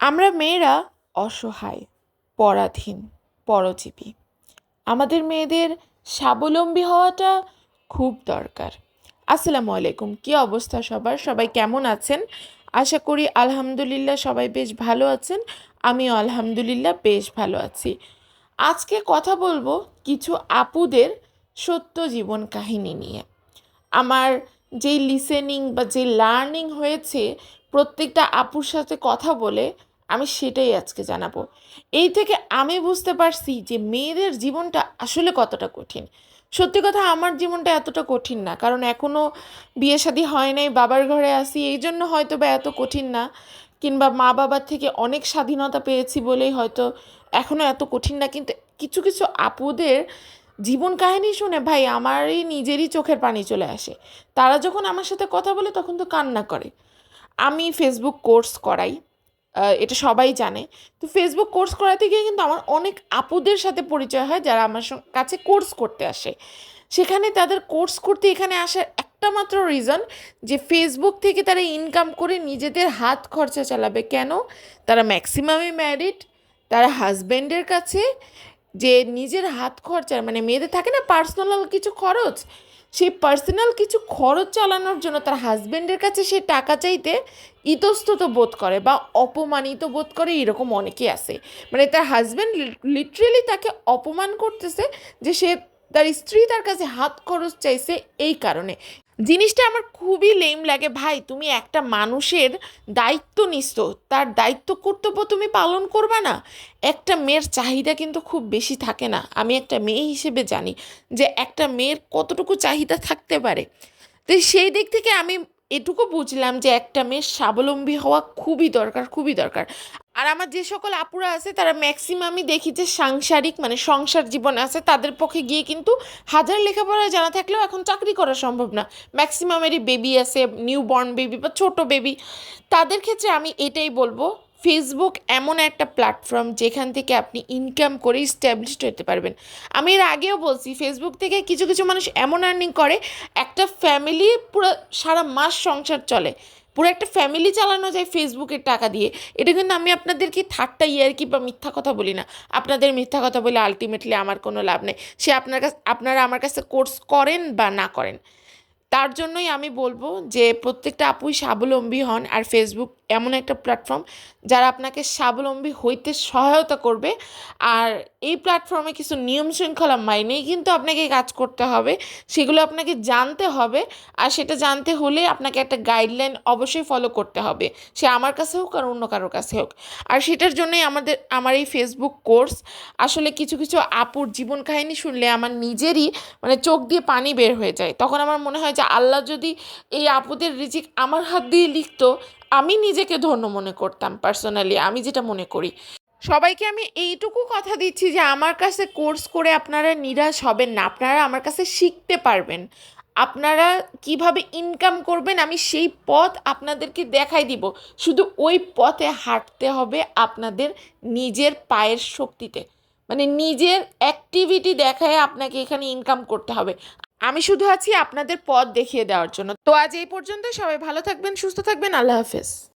আমরা মেয়েরা অসহায়, পরাধীন, পরজীবী। আমাদের মেয়েদের স্বাবলম্বী হওয়াটা খুব দরকার। আসসালামু আলাইকুম, কী অবস্থা সবার? সবাই কেমন আছেন? আশা করি আলহামদুলিল্লাহ সবাই বেশ ভালো আছেন। আমিও আলহামদুলিল্লাহ বেশ ভালো আছি। আজকে কথা বলব কিছু আপুদের সত্য জীবন কাহিনী নিয়ে। আমার যেই লিসেনিং বা যে লার্নিং হয়েছে, প্রত্যেকটা আপুর সাথে কথা বলে আমি সেটাই আজকে জানাব। এই থেকে আমি বুঝতে পারছি যে মেয়েদের জীবনটা আসলে কতটা কঠিন। সত্যি কথা আমার জীবনটা এতটা কঠিন না, কারণ এখনও বিয়ে শাদী হয় নাই, বাবার ঘরে আসি এই জন্য হয়তো বা এত কঠিন না। কিংবা মা বাবার থেকে অনেক স্বাধীনতা পেয়েছি বলেই হয়তো এখনও এত কঠিন না, কিন্তু কিছু কিছু আপুদের জীবন কাহিনী শুনে ভাই আমারই নিজেরই চোখের পানি চলে আসে। তারা যখন আমার সাথে কথা বলে তখন তো কান্না করে। আমি ফেসবুক কোর্স করাই। এটা সবাই জানে। তো ফেসবুক কোর্স করাতে গিয়ে কিন্তু আমার অনেক আপুদের সাথে পরিচয় হয়, যারা আমার কাছে কোর্স করতে আসে। সেখানে তাদের কোর্স করতে এখানে আসার একটা মাত্র রিজন যে ফেসবুক থেকে তারা ইনকাম করে নিজেদের হাত খরচা চালাবে। কেন? তারা ম্যাক্সিমামই ম্যারিড তারা হাজব্যান্ডের কাছে যে নিজের হাত খরচার মানে মেয়েদের থাকে না পার্সোনাল কিছু খরচ সেই পার্সোনাল কিছু খরচ চালানোর জন্য তার হাজব্যান্ডের কাছে সে টাকা চাইতে ইতস্তত বোধ করে বা অপমানিত বোধ করে এরকম অনেকেই আছে। মানে তার হাজব্যান্ড লিটারেলি তাকে অপমান করতেছে যে সে তার স্ত্রী তার কাছে হাত খরচ চাইছে এই কারণে। জিনিসটা আমার খুবই লেম লাগে। ভাই, তুমি একটা মানুষের দায়িত্ব নিস্ত তার দায়িত্ব কর্তব্য তুমি পালন করবা না। একটা মেয়ের চাহিদা কিন্তু খুব বেশি থাকে না। আমি একটা মেয়ে হিসেবে জানি যে একটা মেয়ের কতটুকু চাহিদা থাকতে পারে। তো সেই দিক থেকে আমি এটুকু বুঝলাম যে একটা মেয়ের স্বাবলম্বী হওয়া খুবই দরকার খুবই দরকার। আর আমার যে সকল আপুরা আছে, তারা ম্যাক্সিমামই দেখি যে সাংসারিক মানে সংসার জীবন আছে, তাদের পক্ষে গিয়ে কিন্তু হাজার লেখাপড়া জানা থাকলেও এখন চাকরি করা সম্ভব না। ম্যাক্সিমামেরই বেবি আছে নিউ বর্ন বেবি বা ছোট বেবি তাদের ক্ষেত্রে আমি এটাই বলব ফেসবুক এমন একটা প্ল্যাটফর্ম যেখান থেকে আপনি ইনকাম করে স্ট্যাবলিশড হতে পারবেন। আমি এর আগেও বলছি ফেসবুক থেকে কিছু কিছু মানুষ এমন আর্নিং করে, একটা ফ্যামিলি পুরো সারা মাস সংসার চলে। পুরো একটা ফ্যামিলি চালানো যায় ফেসবুকের টাকা দিয়ে। এটা কিন্তু আমি আপনাদেরকে ঠাট্টা ইয়ারকি বা মিথ্যা কথা বলি না। আপনাদের মিথ্যা কথা বলে আলটিমেটলি আমার কোনো লাভ নেই। সে আপনার কাছে, আপনারা আমার কাছে কোর্স করেন বা না করেন। তার জন্যই আমি বলব যে প্রত্যেকটা আপুই স্বাবলম্বী হন আর ফেসবুক এমন একটা প্ল্যাটফর্ম যারা আপনাকে স্বাবলম্বী হইতে সহায়তা করবে। আর এই প্ল্যাটফর্মে কিছু নিয়ম শৃঙ্খলা মাইনেই কিন্তু আপনাকে কাজ করতে হবে, সেগুলো আপনাকে জানতে হবে আর সেটা জানতে হলে আপনাকে একটা গাইডলাইন অবশ্যই ফলো করতে হবে। সে আমার কাছে হোক আর অন্য কারোর কাছে হোক। আর সেটার জন্যই আমাদের, আমার এই ফেসবুক কোর্স আসলে কিছু কিছু আপুর জীবন কাহিনী শুনলে আমার নিজেরই মানে চোখ দিয়ে পানি বের হয়ে যায়। তখন আমার মনে হয় যে আল্লাহ যদি এই আপুদের রিজিক আমার হাত দিয়ে লিখতো আমি নিজেকে ধন্য মনে করতাম পার্সোনালি আমি যেটা মনে করি। সবাইকে আমি এইটুকু কথা দিচ্ছি যে আমার কাছে কোর্স করে আপনারা নিরাশ হবেন না, আপনারা আমার কাছে শিখতে পারবেন। আপনারা কীভাবে ইনকাম করবেন আমি সেই পথ আপনাদেরকে দেখাই দিব। শুধু ওই পথে হাঁটতে হবে আপনাদের নিজের পায়ের শক্তিতে। মানে নিজের অ্যাক্টিভিটি দেখায় আপনাকে এখানে ইনকাম করতে হবে। আমি শুধু আছি আপনাদের পথ দেখিয়ে দেওয়ার জন্য। তো আজ এই পর্যন্ত সবাই ভালো থাকবেন, সুস্থ থাকবেন। আল্লাহ হাফেজ।